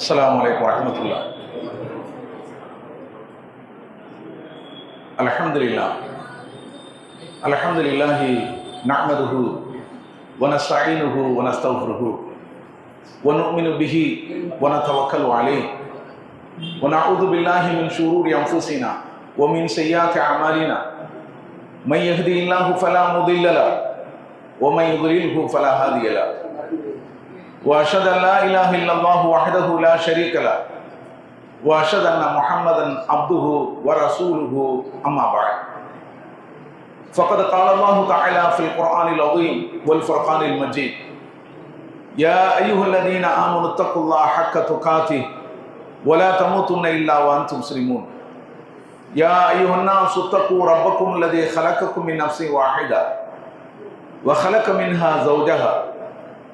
السلام عليكم ورحمة الله. الحمد لله. الحمد لله نحمده ونستعينه ونستغفره ونؤمن به ونتوكل عليه. ونعوذ بالله من شرور أنفسنا ومن سيئات أعمالنا. من يهدي الله فلا مضل له ومن يضلله فلا هادي له. وأشهد أن لا إله إلا الله وحده لا شريك له. وأشهد أن محمدا عبده ورسوله أما بعد. فقد قال الله تعالى في القرآن العظيم والفرقان المجيد يا أيها الذين آمنوا اتقوا الله حق تقاته ولا تموتن إلا وأنتم مسلمون. يا أيها الناس اتقوا ربكم الذي خلقكم من نفس واحدة وخلق منها زوجها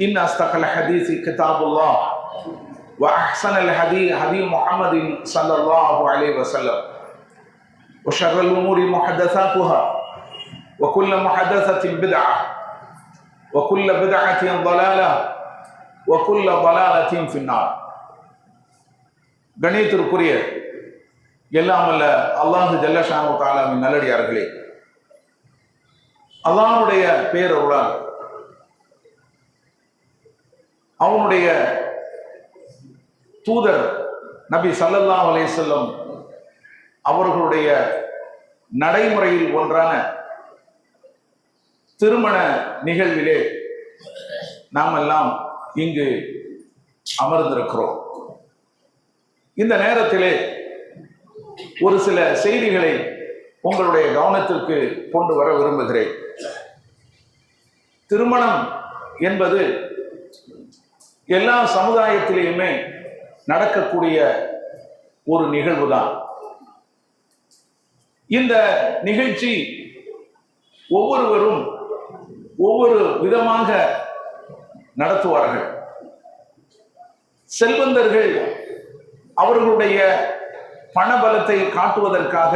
إن أصدق الحديث كتاب الله وأحسن الحديث هدي محمد صلى الله عليه وسلم وشر الأمور محدثاتها وكل محدثة بدعة وكل بدعة ضلالة وكل ضلالة في النار கணியத்திற்குரிய எல்லாம் அல்ல அல்லாஹு ஜல்லஷானு தாலாவின் நல்லடியார்களே அல்லாஹ்வுடைய பேரருளால் அவனுடைய தூதர் நபி சல்லல்லா அலேசல்லம் அவர்களுடைய நடைமுறையில் ஒன்றான திருமண நிகழ்விலே நாம் எல்லாம் இங்கு அமர்ந்திருக்கிறோம். இந்த நேரத்திலே ஒரு சில செய்திகளை உங்களுடைய கவனத்திற்கு கொண்டு வர விரும்புகிறேன். திருமணம் என்பது எல்லா சமுதாயத்திலேயுமே நடக்கக்கூடிய ஒரு நிகழ்வு தான் இந்த நிகழ்ச்சி ஒவ்வொருவரும் ஒவ்வொரு விதமாக நடத்துவார்கள். செல்வந்தர்கள் அவர்களுடைய பணபலத்தை காட்டுவதற்காக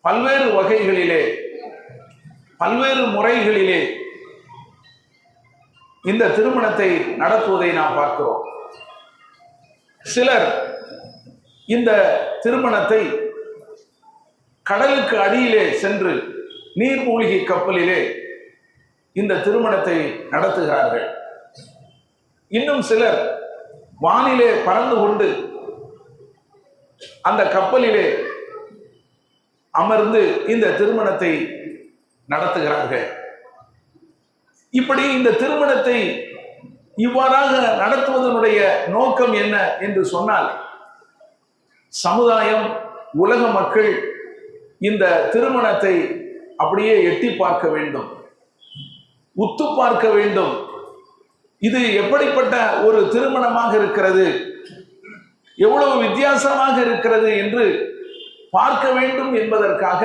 பல்வேறு வகைகளிலே பல்வேறு முறைகளிலே இந்த திருமணத்தை நடத்துவதை நாம் பார்க்கிறோம். சிலர் இந்த திருமணத்தை கடலுக்கு அடியிலே சென்று நீர்மூழ்கி கப்பலிலே இந்த திருமணத்தை நடத்துகிறார்கள். இன்னும் சிலர் வானிலே பறந்து கொண்டு அந்த கப்பலிலே அமர்ந்து இந்த திருமணத்தை நடத்துகிறார்கள். இப்படி இந்த திருமணத்தை இவ்வாறாக நடத்துவதனுடைய நோக்கம் என்ன என்று சொன்னால் சமுதாயம் உலக மக்கள் இந்த திருமணத்தை அப்படியே எட்டி பார்க்க வேண்டும். உத்து பார்க்க வேண்டும். இது எப்படிப்பட்ட ஒரு திருமணமாக இருக்கிறது? எவ்வளவு வித்தியாசமாக இருக்கிறது என்று பார்க்க வேண்டும் என்பதற்காக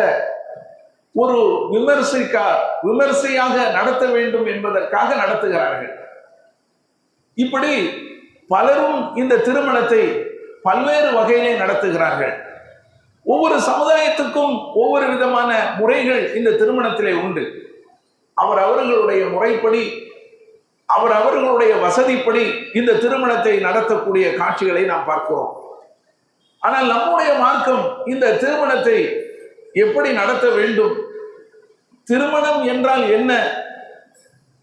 ஒரு விமர்சிக்கா விமர்சையாக நடத்த வேண்டும் என்பதற்காக நடத்துகிறார்கள். இப்படி பலரும் இந்த திருமணத்தை பல்வேறு வகையிலே நடத்துகிறார்கள். ஒவ்வொரு சமுதாயத்துக்கும் ஒவ்வொரு விதமான முறைகள் இந்த திருமணத்திலே உண்டு. அவர் அவர்களுடைய முறைப்படி அவர் அவர்களுடைய வசதிப்படி இந்த திருமணத்தை நடத்தக்கூடிய காட்சிகளை நாம் பார்க்கிறோம். ஆனால் நம்முடைய மார்க்கம் இந்த திருமணத்தை எப்படி நடத்த வேண்டும்? திருமணம் என்றால் என்ன?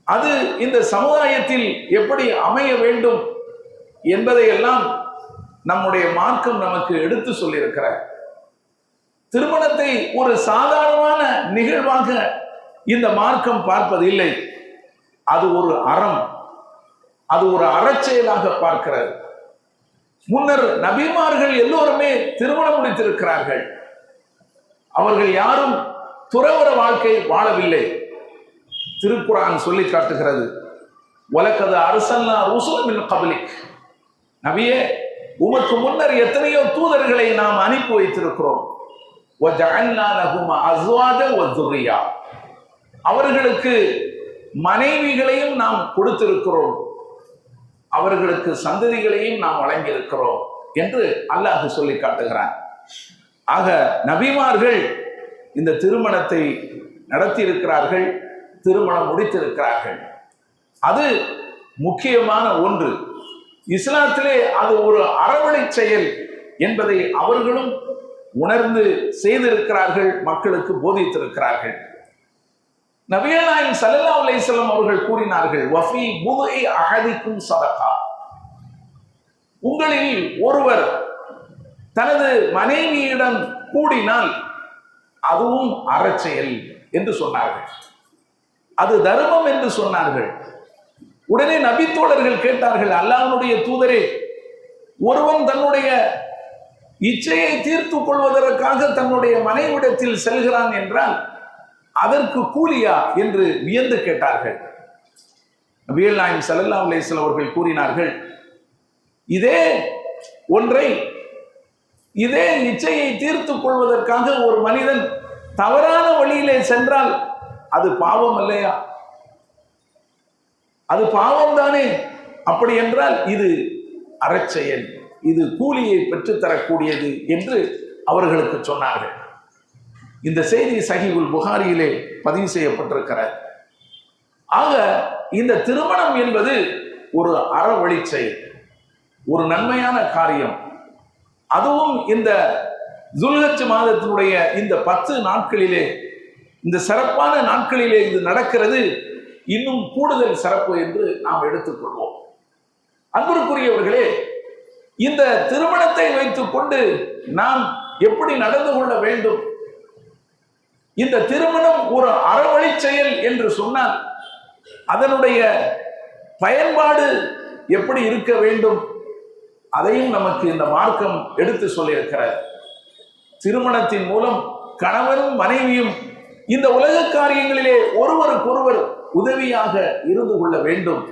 அது இந்த சமுதாயத்தில் எப்படி அமைய வேண்டும் என்பதையெல்லாம் நம்முடைய மார்க்கம் நமக்கு எடுத்து சொல்லியிருக்கிறார். திருமணத்தை ஒரு சாதாரணமான நிகழ்வாக இந்த மார்க்கம் பார்ப்பதில்லை. அது ஒரு அறம். அது ஒரு அறச்செயலாக பார்க்கிறது. முன்னர் நபிமார்கள் எல்லோருமே திருமணம் முடித்திருக்கிறார்கள். அவர்கள் யாரும் துறவர வாழ்க்கை வாழவில்லை. திருக்குறான் சொல்லி காட்டுகிறது. உலக்கது அரசல்லா ருசுலமின் கபலிக். நபியே உமக்கு முன்னர் எத்தனையோ தூதர்களை நாம் அனுப்பி வைத்திருக்கிறோம். அவர்களுக்கு மனைவிகளையும் நாம் கொடுத்திருக்கிறோம். அவர்களுக்கு சந்ததிகளையும் நாம் வழங்கியிருக்கிறோம் என்று அல்லாஹ் சொல்லி காட்டுகிறான். ஆக நபிமார்கள் இந்த திருமணத்தை நடத்தி இருக்கிறார்கள் திருமணம் முடித்திருக்கிறார்கள். அது முக்கியமான ஒன்று. இஸ்லாத்திலே அது ஒரு அறவழி செயல் என்பதை அவர்களும் உணர்ந்து செய்திருக்கிறார்கள் மக்களுக்கு போதித்திருக்கிறார்கள். நபிகள் சல்லா அலிஸ்லாம் அவர்கள் கூறினார்கள் வஃபி புதுஇ அகதிக்கும் சதகா. உங்களில் ஒருவர் தனது மனைவியிடம் கூடினால் அதுவும் அறச்செயல் என்று சொன்னார்கள். அது தர்மம் என்று சொன்னார்கள். உடனே நபித்தோழர்கள் கேட்டார்கள் அல்லாஹனுடைய தூதரே ஒருவன் தன்னுடைய இச்சையை தீர்த்து கொள்வதற்காக தன்னுடைய மனைவிடத்தில் செல்கிறான் என்றால் அதற்கு கூலியா? என்று வியந்து கேட்டார்கள். நபியல் நாயம் ஸல்லல்லாஹு அலைஹி அவர்கள் கூறினார்கள் இதே ஒன்றை இதே இச்சையை தீர்த்து கொள்வதற்காக ஒரு மனிதன் தவறான வழியிலே சென்றால் அது பாவம் இல்லையா அது பாவம் தானே? அப்படி என்றால் இது அறச்செயல். இது கூலியை பெற்றுத்தரக்கூடியது என்று அவர்களுக்கு சொன்னார்கள். இந்த செய்தி சஹிபுல் புகாரியிலே பதிவு செய்யப்பட்டிருக்கிறார் ஆக இந்த திருமணம் என்பது ஒரு அறவழி செயல். ஒரு நன்மையான காரியம். அதுவும் இந்த துல்கச்சு மாதத்தினுடைய இந்த பத்து நாட்களிலே இந்த சிறப்பான நாட்களிலே இது நடக்கிறது. இன்னும் கூடுதல் சிறப்பு என்று நாம் எடுத்துக்கொள்வோம். அன்பிற்குரியவர்களே இந்த திருமணத்தை வைத்துக்கொண்டு நாம் எப்படி நடந்து கொள்ள வேண்டும்? இந்த திருமணம் ஒரு அறவழி செயல் என்று சொன்னால் அதனுடைய பயன்பாடு எப்படி இருக்க வேண்டும்? அதையும் நமக்கு இந்த மார்க்கம் எடுத்து சொல்லியிருக்கிறார் திருமணத்தின் மூலம் கணவனும் மனைவியும் இந்த உலக காரியங்களிலே ஒருவருக்கொருவர் உதவியாக இருந்து கொள்ள வேண்டும்.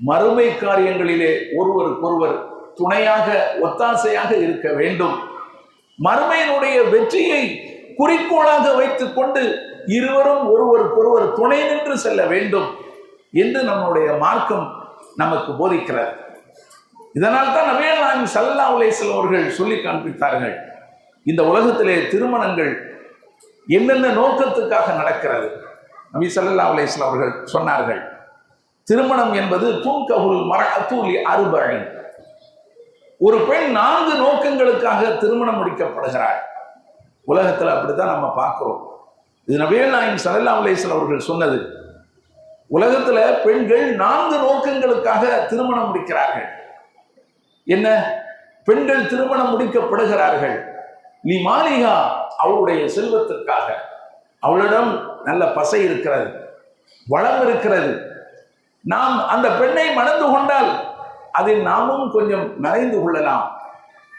மறுமை காரியங்களிலே ஒருவருக்கொருவர் துணையாக ஒத்தாசையாக இருக்க வேண்டும். மறுமையினுடைய வெற்றியை குறிக்கோளாக வைத்துக் கொண்டு இருவரும் ஒருவருக்கொருவர் துணை நின்று செல்ல வேண்டும் என்று நம்முடைய மார்க்கம் நமக்கு போதிக்கிறார் இதனால் தான் நபிகள் நாயகம் சல்லா உலேசல் அவர்கள் சொல்லி காண்பித்தார்கள். இந்த உலகத்திலே திருமணங்கள் என்னென்ன நோக்கத்துக்காக நடக்கிறது? நபி சல்லா உலேசல் அவர்கள் சொன்னார்கள். திருமணம் என்பது தூங்ககுல் மரத்தூலி அறுபழன் ஒரு பெண் நான்கு நோக்கங்களுக்காக திருமணம் முடிக்கப்படுகிறாள். உலகத்தில் அப்படித்தான் நம்ம பார்க்குறோம். இது நபிகள் நாயகம் சல்லா உலேசல் அவர்கள் சொன்னது. உலகத்தில் பெண்கள் நான்கு நோக்கங்களுக்காக திருமணம் முடிக்கிறார்கள். என்ன? பெண்கள் திருமணம் முடிக்கப்படுகிறார்கள். நீ மாளிகா அவளுடைய செல்வத்திற்காக. அவளிடம் நல்ல பசை இருக்கிறது வளம் இருக்கிறது. நாம் அந்த பெண்ணை மணந்து கொண்டால் அதில் நாமும் கொஞ்சம் மறைந்து கொள்ளலாம்.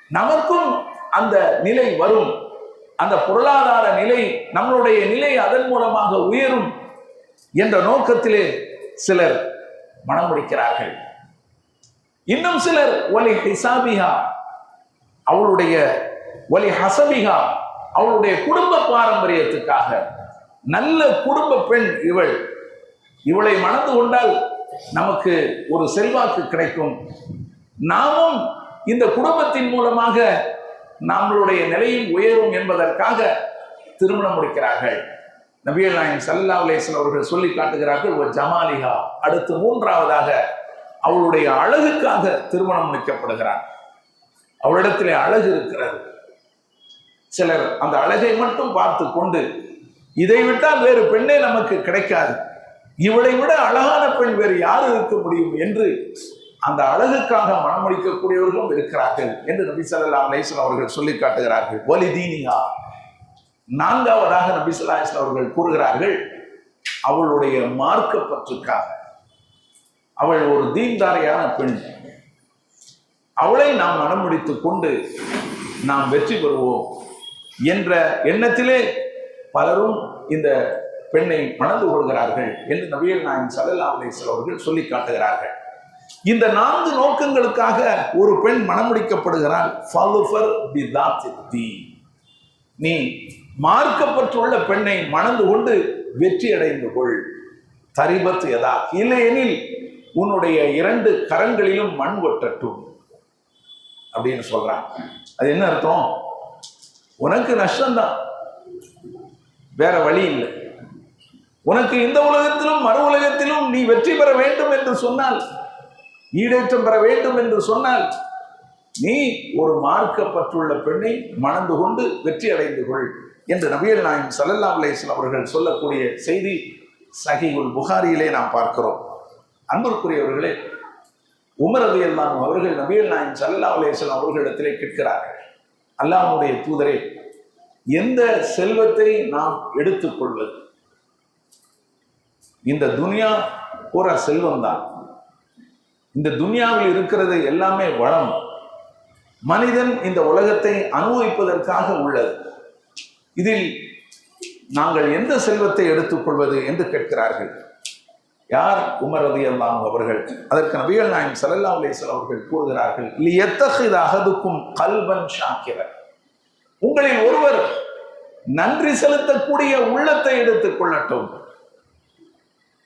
நமக்கும் அந்த நிலை வரும். அந்த பொருளாதார நிலை நம்மளுடைய நிலை அதன் மூலமாக உயரும் என்ற நோக்கத்திலே சிலர் மனம் முடிக்கிறார்கள். இன்னும் சிலர் ஒலி ஹிசாபிகா அவளுடைய ஒலி ஹசபிகா அவளுடைய குடும்ப பாரம்பரியத்துக்காக. நல்ல குடும்ப பெண் இவள். இவளை மணந்து கொண்டால் நமக்கு ஒரு செல்வாக்கு கிடைக்கும். நாமும் இந்த குடும்பத்தின் மூலமாக நம்மளுடைய நிலையும் உயரும் என்பதற்காக திருமணம் முடிக்கிறார்கள். நபியல் நாயகம் சல்லா அலேசன் அவர்கள் சொல்லி காட்டுகிறார்கள் ஒரு ஜமாலிகா அடுத்து மூன்றாவதாக அவளுடைய அழகுக்காக திருமணம் முடிக்கப்படுகிறார். அவளிடத்திலே அழகு இருக்கிறது. சிலர் அந்த அழகை மட்டும் பார்த்து கொண்டு இதை விட்டால் வேறு பெண்ணே நமக்கு கிடைக்காது. இவளை விட அழகான பெண் வேறு யார் இருக்க முடியும் என்று அந்த அழகுக்காக மனமுடிக்கக்கூடியவர்களும் இருக்கிறார்கள் என்று நபி சல்லா அலேஸ்வன் அவர்கள் சொல்லி காட்டுகிறார்கள். ஒலி தீனியா? நான்காவதாக நபி சொல்லா அவர்கள் கூறுகிறார்கள் அவளுடைய மார்க்க பற்றுக்காக. அவள் ஒரு தீன்தாரையான பெண். அவளை நாம் மனம் முடித்து கொண்டு நாம் வெற்றி பெறுவோம் என்ற எண்ணத்திலே பலரும் இந்த பெண்ணை மணந்து கொள்கிறார்கள் என்று நபியல் நாயன் சல்லல்லா அலிஸ்லாம் அவர்கள் சொல்லி காட்டுகிறார்கள். இந்த நான்கு நோக்கங்களுக்காக ஒரு பெண் மணமுடிக்கப்படுகிறாள். ஃபலுஃபர் நீ மார்க்கப்பட்டுள்ள பெண்ணை மணந்து கொண்டு வெற்றி அடைந்து கொள். தரிபத்து எதா இல்லையெனில் உன்னுடைய இரண்டு கரங்களிலும் மண் ஒட்டட்டும் அப்படின்னு சொல்றான். அது என்ன அர்த்தம்? உனக்கு நஷ்டம்தான். வேற வழி இல்லை. உனக்கு இந்த உலகத்திலும் மறு உலகத்திலும் நீ வெற்றி பெற வேண்டும் என்று சொன்னால் ஈடேற்றம் பெற வேண்டும் என்று சொன்னால் நீ ஒரு மார்க்கப்பட்டுள்ள பெண்ணை மணந்து கொண்டு வெற்றி அடைந்து கொள் என்று நபியல் நாயம் சல்லல்லா அலைஹிஸ்ஸலாம் அவர்கள் சொல்லக்கூடிய செய்தி சஹீகுல் புகாரியிலே நாம் பார்க்கிறோம். அன்பிற்குரியவர்களே உமரது எல்லாம் அவர்கள் நபியல் நாயன் சல்லா அலைஹிஸ்ஸலாம் அவர்களிடத்திலே கேட்கிறார்கள். அல்லாஹனுடைய தூதரே எந்த செல்வத்தை நாம் எடுத்துக்கொள்வது இந்த துனியா பூரா செல்வம்தான் இந்த துனியாவில் இருக்கிறது எல்லாமே வளம். மனிதன் இந்த உலகத்தை அனுபவிப்பதற்காக உள்ளது. இதில் நாங்கள் எந்த செல்வத்தை எடுத்துக்கொள்வது என்று கேட்கிறார்கள். யார் உமர் அலி அல்லாம் அவர்கள்? அதற்கு நபிகள் நாயம் சல்லல்லா அலிஸ்லாம் அவர்கள் கூறுகிறார்கள் எத்தகைய அகதுக்கும் கல்வன் ஷாக்கிரன் உங்களில் ஒருவர் நன்றி செலுத்தக்கூடிய உள்ளத்தை எடுத்துக் கொள்ளட்டும்.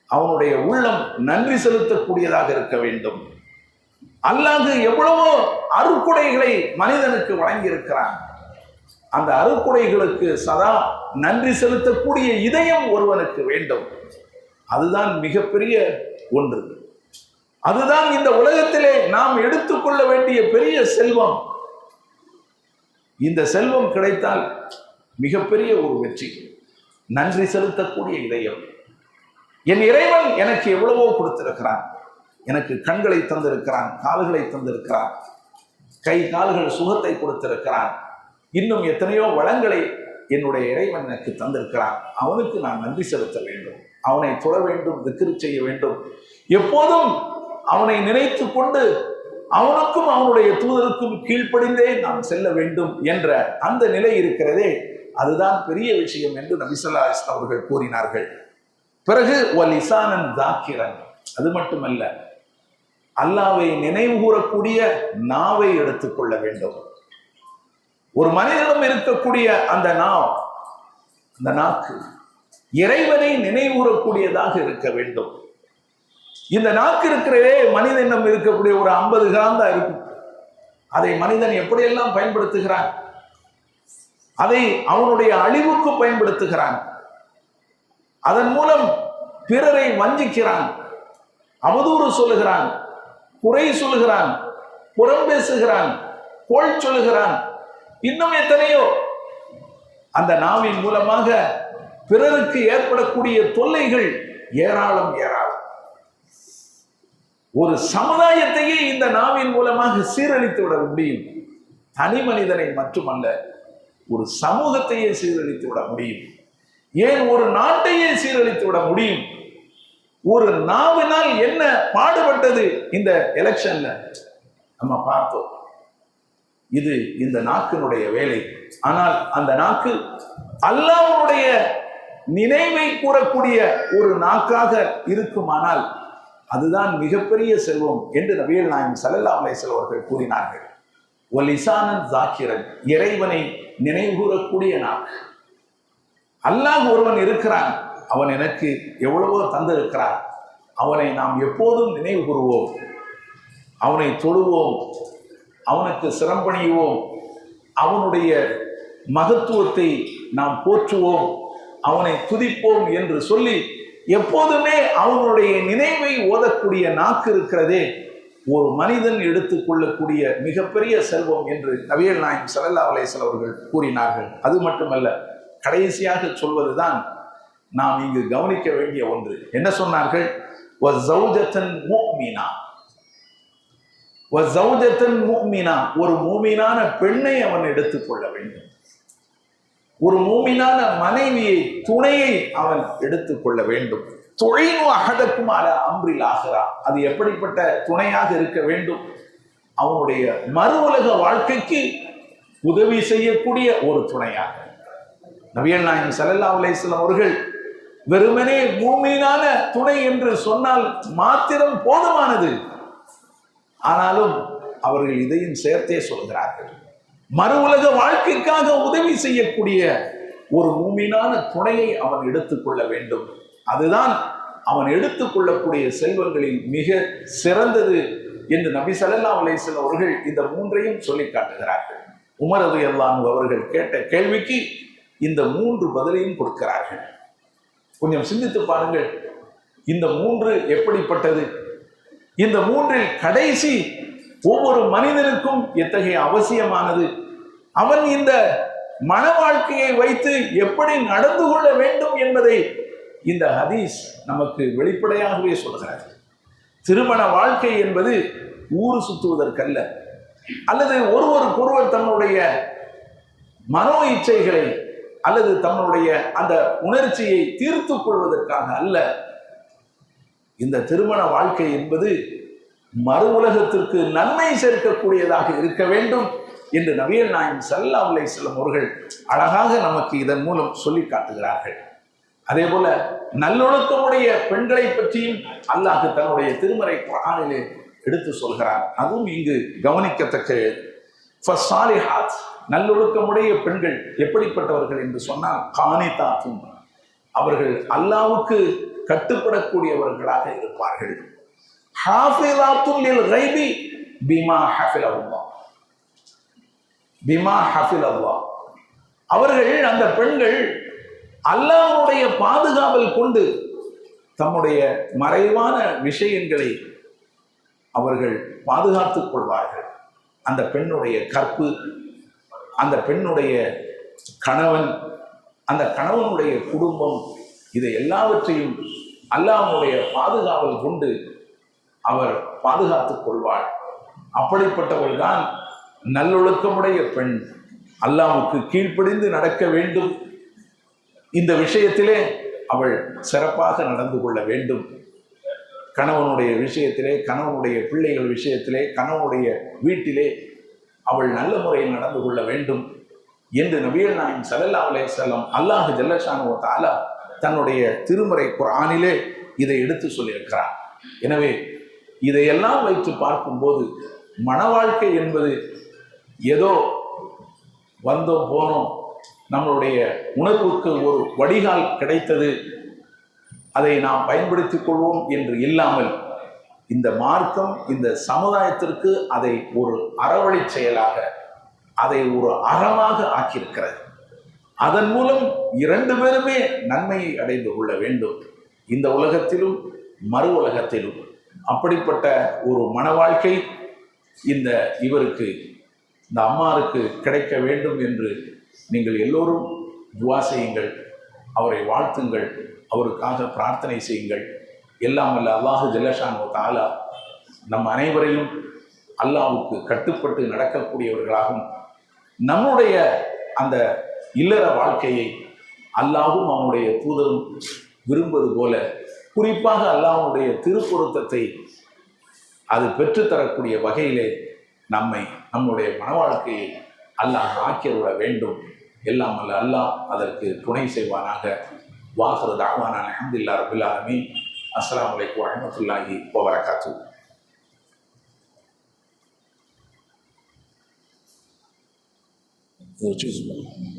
அவனுடைய உள்ளம் நன்றி செலுத்தக்கூடியதாக இருக்க வேண்டும். அல்லாது எவ்வளவோ அருக்குடைகளை மனிதனுக்கு வழங்கி இருக்கிறான் அந்த அருக்குடைகளுக்கு சதா நன்றி செலுத்தக்கூடிய இதயம் ஒருவனுக்கு வேண்டும். அதுதான் மிகப்பெரிய ஒன்று. அதுதான் இந்த உலகத்திலே நாம் எடுத்துக்கொள்ள வேண்டிய பெரிய செல்வம். இந்த செல்வம் கிடைத்தால் மிகப்பெரிய ஒரு வெற்றி. நன்றி செலுத்தக்கூடிய இதயம். என் இறைவன் எனக்கு எவ்வளவோ கொடுத்திருக்கிறான். எனக்கு கண்களை தந்திருக்கிறான் கால்களை தந்திருக்கிறான் கை கால்கள் சுகத்தை கொடுத்திருக்கிறான். இன்னும் எத்தனையோ வளங்களை என்னுடைய இறைவன் எனக்கு தந்திருக்கிறான். அவனுக்கு நான் நன்றி செலுத்த வேண்டும். அவனை தொழ வேண்டும் திக்கிரு செய்ய வேண்டும். எப்போதும் அவனை நினைத்து கொண்டு அவனுக்கும் அவனுடைய தூதருக்கும் கீழ்ப்படிந்தே நாம் செல்ல வேண்டும் என்ற அந்த நிலை இருக்கிறதே அதுதான் பெரிய விஷயம் என்று நபிசல்லா அவர்கள் கூறினார்கள். பிறகு ஒலிசானன் தாக்கிரன் அது மட்டுமல்ல அல்லாவை நினைவு கூறக்கூடிய நாவை எடுத்துக்கொள்ள வேண்டும். ஒரு மனிதனும் இருக்கக்கூடிய அந்த நாவ் அந்த நாக்கு இறைவனை நினைவுறக்கூடியதாக இருக்க வேண்டும். இந்த நாக்கு இருக்கிறதே மனிதனிடம் இருக்கக்கூடிய ஒரு ஐம்பது கிராம் தான் இருக்கும். அதை மனிதன் எப்படியெல்லாம் பயன்படுத்துகிறான்? அதை அவனுடைய அழிவுக்கு பயன்படுத்துகிறான். அதன் மூலம் பிறரை வஞ்சிக்கிறான். அவதூறு சொல்லுகிறான். குறை சொல்லுகிறான். புறம் பேசுகிறான். கோள் சொல்லுகிறான். இன்னும் எத்தனையோ? அந்த நாவின் மூலமாக பிறருக்கு ஏற்படக்கூடிய தொல்லைகள் ஏராளம் ஏராளம். ஒரு சமுதாயத்தையே இந்த நாவின் மூலமாக சீரழித்து விட முடியும். தனி மனிதனை மட்டுமல்ல ஒரு சமூகத்தையே சீரழித்து விட முடியும். ஏன் ஒரு நாட்டையே சீரழித்து விட முடியும்? ஒரு நாவினால் என்ன பாடுபட்டது இந்த எலெக்ஷன்ல? நம்ம பார்த்தோம். இது இந்த நாக்கினுடைய வேலை. ஆனால் அந்த நாக்கு அல்லாவுடைய நினைவை கூறக்கூடிய ஒரு நாக்காக இருக்குமானால் அதுதான் மிகப்பெரிய செல்வம் என்று நபியல் நாயம் சல்லல்லா அலேசல் அவர்கள் கூறினார்கள். ஒலிசானன் ஜாக்கிரன் இறைவனை நினைவுகூறக்கூடிய நாக்கு அல்லாஹ் ஒருவன் இருக்கிறான் அவன் எனக்கு எவ்வளவோ தந்திருக்கிறான். அவனை நாம் எப்போதும் நினைவு கூறுவோம். அவனை தொழுவோம். அவனுக்கு சிரம்பணியுவோம் அவனுடைய மகத்துவத்தை நாம் போற்றுவோம். அவனை துதிப்போம் என்று சொல்லி எப்போதுமே அவனுடைய நினைவை ஓதக்கூடிய நாக்கு இருக்கிறதே. ஒரு மனிதன் எடுத்துக்கொள்ளக்கூடிய மிகப்பெரிய செல்வம் என்று நவியல் நாயம் சலல்லா அலேசல் அவர்கள் கூறினார்கள். அது மட்டுமல்ல கடைசியாக சொல்வதுதான் நாம் இங்கு கவனிக்க வேண்டிய ஒன்று. என்ன சொன்னார்கள்? ஒரு மூமினான பெண்ணை அவன் எடுத்துக்கொள்ள வேண்டும். ஒரு மூமினான மனைவியை துணையை அவன் எடுத்துக்கொள்ள வேண்டும். தொழில் அகதக்கும் அல அம்பில் ஆகிறா அது எப்படிப்பட்ட துணையாக இருக்க வேண்டும்? அவனுடைய மறு உலக வாழ்க்கைக்கு உதவி செய்யக்கூடிய ஒரு துணையாக. நபியல் நாயகம் ஸல்லல்லாஹு அலைஹி அவர்கள் வெறுமனே மூமீனான துணை என்று சொன்னால் மாத்திரம் போதுமானது. ஆனாலும் அவர்கள் இதையும் சேர்த்தே சொல்கிறார்கள். மறு உலக வாழ்க்கைக்காக உதவி செய்யக்கூடிய ஒரு மூமீனான துணையை அவன் எடுத்துக்கொள்ள வேண்டும். அதுதான் அவன் எடுத்துக்கொள்ளக்கூடிய செல்வங்களில் மிக சிறந்தது என்று நபி சல்லா அலேசல் அவர்கள் இந்த மூன்றையும் சொல்லி காட்டுகிறார்கள். உமரது எல்லாம் அவர்கள் கேட்ட கேள்விக்கு இந்த மூன்று பதிலையும் கொடுக்கிறார்கள். கொஞ்சம் சிந்தித்து பாருங்கள். இந்த மூன்று எப்படிப்பட்டது? இந்த மூன்றில் கடைசி ஒவ்வொரு மனிதனுக்கும் எத்தகைய அவசியமானது? அவன் இந்த மன வாழ்க்கையை வைத்து எப்படி நடந்து கொள்ள வேண்டும் என்பதை இந்த ஹதீஸ் நமக்கு வெளிப்படையாகவே சொல்கிறார். திருமண வாழ்க்கை என்பது ஊர் சுற்றுவதற்கல்ல அல்லது ஒருவருக்கொருவர் தன்னுடைய மனோ இச்சைகளை அல்லது தன்னுடைய அந்த உணர்ச்சியை தீர்த்து கொள்வதற்காக அல்ல. இந்த திருமண வாழ்க்கை என்பது மறு உலகத்திற்கு நன்மை சேர்க்கக்கூடியதாக இருக்க வேண்டும் என்று நவியல் நாயம் சல்லா உலை செல்லும் அவர்கள் அழகாக நமக்கு இதன் மூலம் சொல்லி காட்டுகிறார்கள். அதே போல நல்லொழுக்கமுடைய பெண்களை பற்றியும் அல்லாஹ் தன்னுடைய திருமறை குரானிலே எடுத்து சொல்கிறார் அதுவும் இங்கு கவனிக்கத்தக்க நல்லொழுக்கமுடைய பெண்கள் எப்படிப்பட்டவர்கள் என்று சொன்னால் காணிதாத்தும் அவர்கள் அல்லாவுக்கு கட்டுப்படக்கூடியவர்களாக இருப்பார்கள். ஹாஃபிலாத்துல் லில் கைபி பிமா ஹஃபில் அல்லாஹ் பிமா ஹஃபில் அல்லாஹ் அவர்கள் அந்த பெண்கள் அல்லாஹனுடைய பாதுகாவல் கொண்டு தம்முடைய மறைவான விஷயங்களை அவர்கள் பாதுகாத்துக் கொள்வார்கள். அந்த பெண்ணுடைய கற்பு அந்த பெண்ணுடைய கணவன் அந்த கணவனுடைய குடும்பம் இதை எல்லாவற்றையும் அல்லாஹ்வுடைய பாதுகாவல் கொண்டு அவர் பாதுகாத்துக் கொள்வாள் அப்படிப்பட்டவள்தான் நல்லொழுக்கமுடைய பெண். அல்லாவுக்கு கீழ்ப்படிந்து நடக்க வேண்டும். இந்த விஷயத்திலே அவள் சிறப்பாக நடந்து கொள்ள வேண்டும். கணவனுடைய விஷயத்திலே கணவனுடைய பிள்ளைகள் விஷயத்திலே கணவனுடைய வீட்டிலே அவள் நல்ல முறையில் நடந்து கொள்ள வேண்டும். என்று நபியல் நாயின் சல்லல்லா அலே செல்லம் அல்லாஹு ஜல்லஷானு தாலா தன்னுடைய திருமறை குரானிலே இதை எடுத்து சொல்லியிருக்கிறார். எனவே இதையெல்லாம் வைத்து பார்க்கும்போது மன வாழ்க்கை என்பது ஏதோ வந்தோம் போனோம் நம்மளுடைய உணர்வுக்கு ஒரு வடிகால் கிடைத்தது. அதை நாம் பயன்படுத்திக் கொள்வோம் என்று இல்லாமல் இந்த மார்க்கம் இந்த சமுதாயத்திற்கு அதை ஒரு அறவழி செயலாக அதை ஒரு அறமாக ஆக்கியிருக்கிறது. அதன் மூலம் இரண்டு பேருமே நன்மையை அடைந்து கொள்ள வேண்டும். இந்த உலகத்திலும் மறு உலகத்திலும். அப்படிப்பட்ட ஒரு மன வாழ்க்கை இந்த இவருக்கு இந்த அம்மாருக்கு கிடைக்க வேண்டும் என்று நீங்கள் எல்லோரும் துவா செய்யுங்கள் அவரை வாழ்த்துங்கள் அவருக்காக பிரார்த்தனை செய்யுங்கள். எல்லாம் அல்ல அல்லாஹு ஜல்லஷான் தாலா நம் அனைவரையும் அல்லாவுக்கு கட்டுப்பட்டு நடக்கக்கூடியவர்களாகும் நம்முடைய அந்த இல்லற வாழ்க்கையை அல்லாவும் அவனுடைய தூதரும் விரும்புவது போல குறிப்பாக அல்லாஹ்வுடைய திருப்பொருத்தத்தை அது பெற்றுத்தரக்கூடிய வகையிலே நம்மை நம்முடைய மன வாழ்க்கையை அல்லாஹ் ஆக்கியருட வேண்டும். எல்லாம் அல்ல அல்லாஹ் அதற்கு துணை செய்வானாக. வாசர் தாவான அஹமதுல்லா ரபுல் ஆலமீன். அஸ்ஸலாமு அலைக்கும் வபரகாத்து. பிஸ்மில்லாஹிர்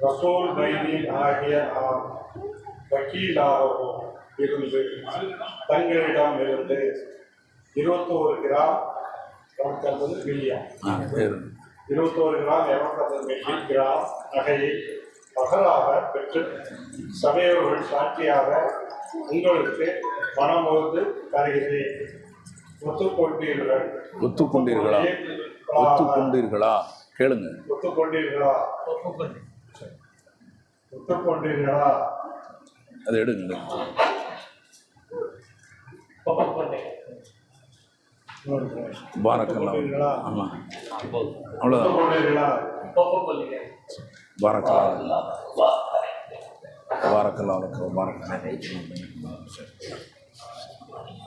ரசூல் மைதீன் ஆகிய நாம் வக்கீலாகவும் இருந்து தங்களிடம் இருந்து இருபத்தோரு கிராம் இருபத்தொன்பது மில்லியன். இருபத்தோரு கிராம் இருநூற்றம்பது மில்லி கிராம் நகையை பகலாக பெற்று சபையோர்கள் சாட்சியாக உங்களுக்கு மனமோது தருகிறேன். ஒத்துக்கொண்டீர்கள்? ஒத்துக்கொண்டீர்களா? ஒத்துக்கொண்டீர்களா? கேளுங்க. ஒத்துக்கொண்டீர்களா? ஒத்துக்கொண்டீர்களா அதை எடுங்க. ஒத்துக்கொண்டீர்களா? ஆமாம் அவ்வளோதான் ஒத்துக்கொண்டீர்களா? பாரக்கல்லா பாரக்கல்லா பாரக்கல்லா